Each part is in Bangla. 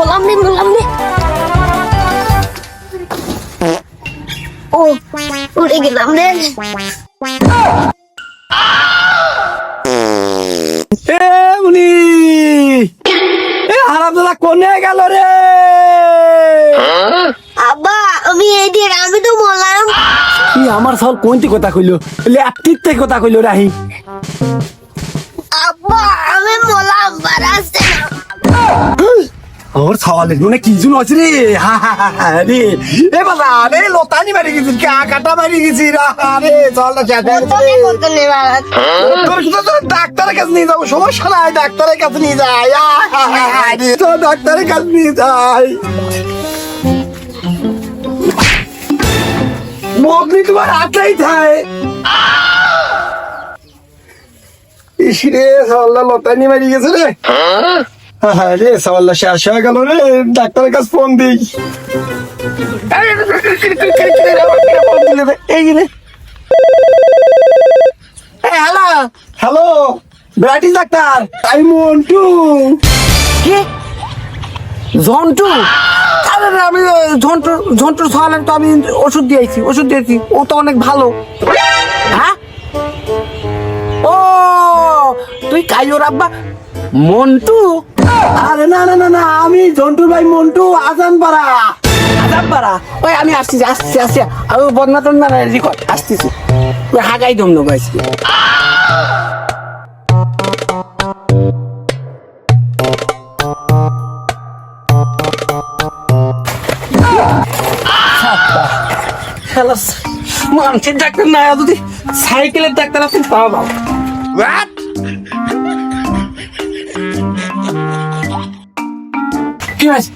বললাম রে বললাম রে ও উড়ে গেলাম রে। এ এ হারামদাদা কোনে গেল রে? আব্বা আমি এই দিয়ে আমি তো বললাম ই আমার কোনটি কথা কইলো? ল্যাপটিপ থেকে কথা কইলো রাহি। আব্বা আমার সওয়ালের মনে কি জুন আছে রে? আরে এ বাবা আরে লতানি মারি গেছি কা কাটা মারি গেছি রে জলটা চাটা ডাক্তারের কাছে নিয়ে যাব? সমস্যা নাই ডাক্তারের কাছে নিয়ে যাই। তো ডাক্তারের কাছে নিয়ে যাই। মগনি তোমার আটাই থাকে ইসরে সওয়াল্লা লতানি মারি গেছে রে। হ্যাঁ রে সওয়াল্লা শেষ হয়ে গেল রে। ডাক্তারের কাছে ফোন দিই। হ্যালো। হ্যালো ব্রাটি ডাক্তার। আমি মন্টু কি? আরে আমি ওই ঝন্টু ঝন্টুর খাওয়ালেন তো আমি ওষুধ দিয়েছি ওষুধ দিয়েছি। ও তো অনেক ভালো। হ্যাঁ? ও, তুই কাইওর আব্বা মন্টু? আরে না না না না, আমি ঝন্টু ভাই মন্টু, আজান পাড়া। আদাব্বারা ওই, আমি আসতেছি আসতেছি আসছি আমি বন্যা টন্যা রেকর্ড আসতেছি। ওই, হাগাই দম নেব আজকে। মানুষের ডাক্তার না যদি সাইকেলের ডাক্তার আপনি পাওয়া কি হয়েছে?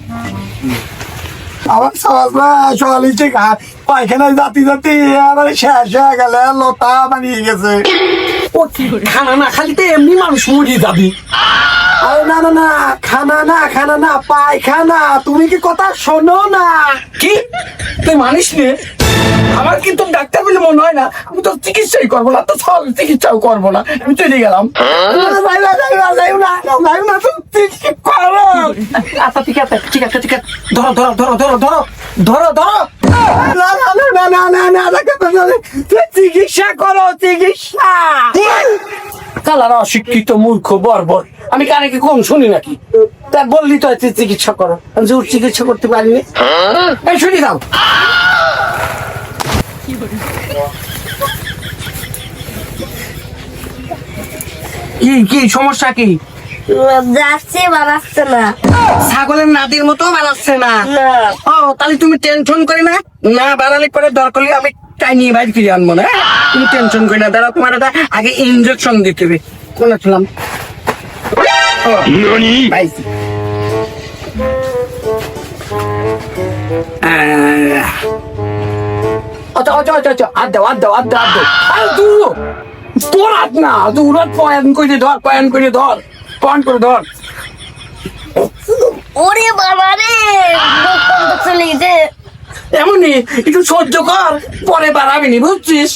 আমার সবাই সকালে ঠিক পায়খানায় জাতি জাতি আমার শেষ হয়ে গেলে লতা বানিয়ে গেছে। ও খানা না খালিতে এমনি মানুষ মরিয়ে যাবি। আরে না না না খানা না খানা না পায়খানা তুমি কি কথা শোনো না? কি? তুই মানিস নে? আমার কিন্তু ডাক্তার বলে মনে হয় না আমি তো চিকিৎসাই করব না তো সব চিকিৎসাও করব না আমি চলে গেলাম আচ্ছা ঠিক ধরো ধরো ধরো ধরো ধরো চিকিৎসা করো চিকিৎসা কালারা অশিক্ষিত মূর্খ বর্বর আমি কানে কি কম শুনি নাকি তা বললি তো চিকিৎসা করো আমি চিকিৎসা করতে পারিনি শুনি দাও কি কি সমস্যা কি? যাচ্ছে বারাসছে না। ছাগলের নাদির মতো বাড়াচ্ছে না। না। ও তাহলে তুমি টেনশন করি না। না বাড়ালে পরে দরকার আমি তাই নিয়ে বাইরে ফিরে আনব না হ্যাঁ? তুমি টেনশন করি না। দাঁড়া তোমার আগে ইনজেকশন দিতে হবে। কোনে ছিলাম আচ্ছা আচ্ছা আচ্ছা আচ্ছা আর দাও আর দাও আর দাও আর দাও। আরে দূর! তোর হাত না দূর পয়েন করে ধর পয়েন করে ধর পয়েন করে ধর। ওরে বাবা রে চলে গেছে এমনই একটু সহ্য কর পরে বাড়াবি নি বুঝছিস?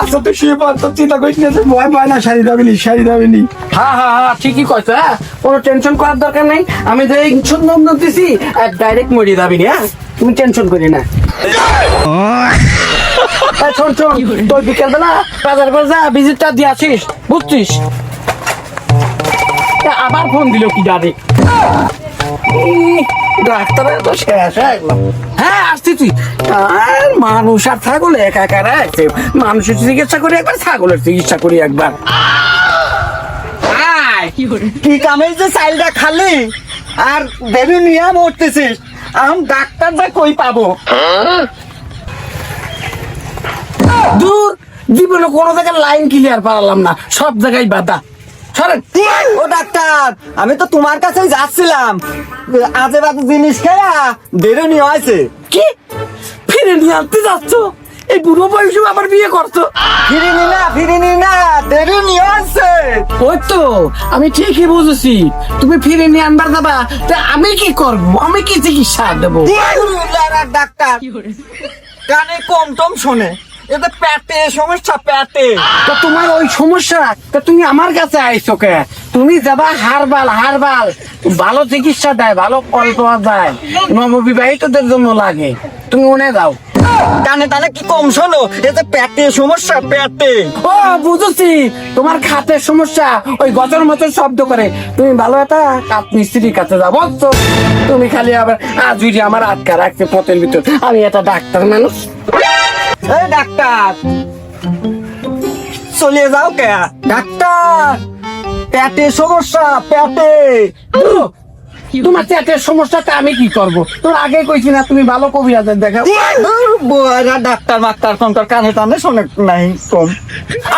আচ্ছা তো শুয়ে পড় তো চিন্তা করিস না ভয় পায় না শাড়ি দাবিনি শাড়ি দাবিনি হ্যাঁ হ্যাঁ হ্যাঁ ঠিকই কইছো হ্যাঁ? কোনো টেনশন করার দরকার নেই। আমি যে সুন্দর দিছি আর ডাইরেক্ট মরিয়ে যাবি নি হ্যাঁ? তুমি টেনশন করি না। এই বাজার করে যা ভিজিটটা বুঝছিস? আবার ফোন দিল কি শেষ হয়ে আর মানুষ আর ছাগল একা একা আছে মানুষের চিকিৎসা করি একবার, ছাগলের চিকিৎসা করি একবার। কি কামে যে চাইলটা খালি? আর বেবি নিয়ে মরতেছিস। আম ডাক্তারটা কই পাবো? দূর। জীবনে কোনো জায়গায় লাইন ক্লিয়ার পারলাম না। সব জায়গায় বাধা। ও ডাক্তার আমি তো তোমার কাছেই যাচ্ছিলাম। আজে বাজে জিনিস খেয়া বেরোনি হয়েছে কি? ফিরে নিয়ে আনতে যাচ্ছ? এই বুড়ো বয়সে আবার বিয়ে করছ ফিরিনি না ফিরিনি না বেরোনি হয়েছে ওই তো আমি ঠিকই বুঝেছি। তুমি ফিরে নিয়ে আনবার যাবা তা আমি কি করব? আমি কি চিকিৎসা দেবো? ডাক্তার। কানে কম টম শোনে। এটা পেটে সমস্যা পেটে। তো তোমার ওই সমস্যা তা তুমি আমার কাছে আইছো কে? তুমি যাবা হারবাল হারবাল। ভালো চিকিৎসা দেয় ভালো ফল পাওয়া যায়। নববিবাহিতদের জন্য লাগে। তুমি উনে যাও। কানে টানে কি কম শোনো? এটা পেটে সমস্যা পেটে। ও বুঝেছি। তোমার খাতের সমস্যা ওই গজর মতন শব্দ করে। তুমি ভালো একটা কাঠ মিস্ত্রির কাছে যাব তো তুমি খালি আবার আজ আমার আটকা রাখছে পথের ভিতর। আমি একটা ডাক্তার মানুষ। এই ডাক্তার। চলে যাও কে? ডাক্তার পেটে সমস্যা পেটে। তোমার চেটের সমস্যাটা আমি কি করব? তোর আগে কইছি না তুমি ভালো কবিরাজের দেখাও বড়া ডাক্তার মাক্তার কোনটার কানে টানে শোনে নাই কম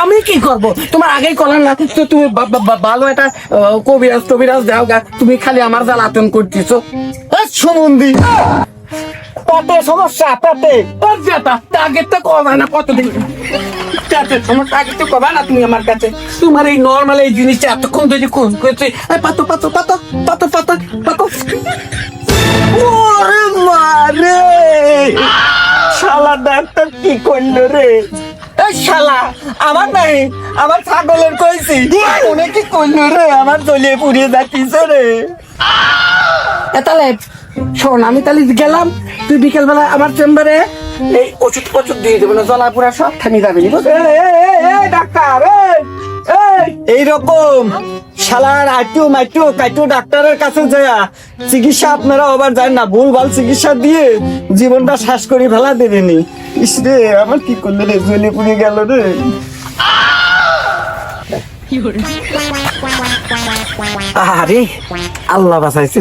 আমি কি করব? তোমার আগেই করলাম না তো তুমি ভালো একটা কবিরাজ টবিরাজ দাও গা তুমি খালি আমার জ্বালাতন করতেছো। সুমন্দি পেটে সমস্যা পেটে। তোর যেটা আগে তো কবা না কতদিন। সমস্যা আগে তো কবা না তুমি আমার কাছে। তোমার এই নর্মাল এই জিনিসটা এতক্ষণ ধরে কোন করছে। পাতো পাতো পাতো পাতো পাতো পাতো। ওরে মারে শালা ডাক্তার কি করল রে? শালা আমার নাই আমার ছাগলের কইছি। উনি কি করল রে? আমার জ্বলিয়ে পুড়িয়ে যাচ্ছিস রে। এ তাহলে শোন আমি তাহলে গেলাম তুই বিকেলবেলা আমার চেম্বারে এই ওষুধ ফষুধ দিয়ে দেবো না জলাপুরা সব থামিয়ে যাবে? ডাক্তার এইরকম শালার আইটু মাইটু কাইটু ডাক্তারের কাছে যায় চিকিৎসা আপনারা আবার যায় না ভুল ভালো চিকিৎসা দিয়ে জীবনটা শ্বাস করে ফেলা দেবেনি ইস রে আমার কি করল রে জ্বলে পুড়ে গেল রে। আরে আল্লাহ বাঁচাইছে।